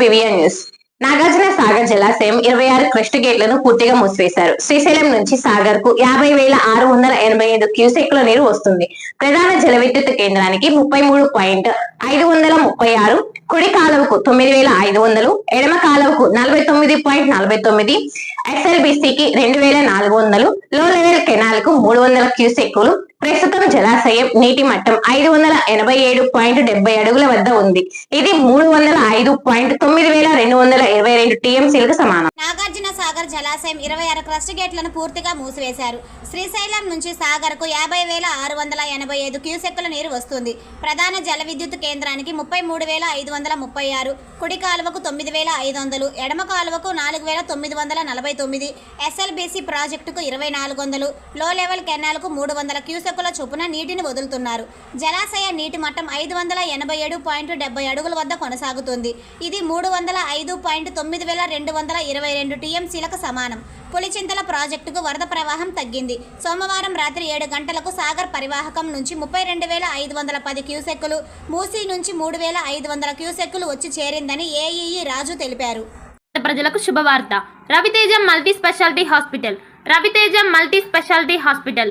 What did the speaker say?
PVN news Nagarjuna Sagar జలాశయం ఇరవై ఆరు క్రస్ట్ గేట్లను పూర్తిగా మూసివేశారు. శ్రీశైలం నుంచి సాగర్కు యాభై వేల ఆరు వందల ఎనభై ఐదు క్యూసెక్ల నీరు వస్తుంది. ప్రధాన జల విద్యుత్ కేంద్రానికి ముప్పై మూడు పాయింట్ ఐదు వందల ముప్పై ఆరు కుడి కాలువకు తొమ్మిది వేల ఐదు వందలు ఎడమ కాలువకు నలభై తొమ్మిది పాయింట్ నలభై తొమ్మిది ఎస్ఎల్బిసికి రెండు వేల నాలుగు వందలు లో లెవెల్ కెనాల్కు మూడు వందల క్యూసెక్కులు ప్రస్తుతం జలాశయం నీటి మట్టం ఐదు వందల ఎనభై ఏడు పాయింట్ డెబ్బై అడుగుల వద్ద ఉంది. ఇది మూడు వందల ఐదు పాయింట్ తొమ్మిది వేల రెండు వందల ఇరవై రెండు టీఎంసీలకు సమానం. నాగార్జున సాగర్ జలాశయం ఇరవై ఆరు క్రస్ట్ గేట్లను పూర్తిగా మూసివేశారు. శ్రీశైలం నుంచి సాగర్కు యాభై వేల ఆరు వందల ఎనభై ఐదు క్యూసెక్కుల నీరు వస్తుంది. ప్రధాన జల విద్యుత్ కేంద్రానికి ముప్పై మూడు వేల ఐదు వందల ముప్పై ఆరు కుడి కాలువకు తొమ్మిది వేల ఐదు వందలు ఎడమ కాలువకు నాలుగు వేల తొమ్మిది వందల నలభై తొమ్మిది ఎస్ఎల్బీసీ ప్రాజెక్టుకు ఇరవై నాలుగు వందలు లో లెవెల్ కెనాల్కు మూడు వందల క్యూసెక్ క్యూసెక్కుల చొప్పున నీటిని వదులుతున్నారు. జలాశయ నీటి మట్టం ఐదు వందల ఎనభై ఏడు పాయింట్ డెబ్బై అడుగుల వద్ద కొనసాగుతుంది. ఇది మూడు వందల ఐదు పాయింట్ తొమ్మిది వేల రెండు వందల ఇరవై రెండు టీఎంసీలకు సమానం. పులిచింతల ప్రాజెక్టుకు వరద ప్రవాహం తగ్గింది. సోమవారం రాత్రి ఏడు గంటలకు సాగర్ పరివాహకం నుంచి ముప్పై రెండు వేల ఐదు వందల పది క్యూసెక్కులు మూసీ నుంచి మూడు వేల ఐదు వందల క్యూసెక్కులు వచ్చి చేరిందని ఏఈఈ రాజు తెలిపారు. ప్రజలకు శుభవార్త. Raviteja multi speciality hospital. Raviteja multi speciality hospital.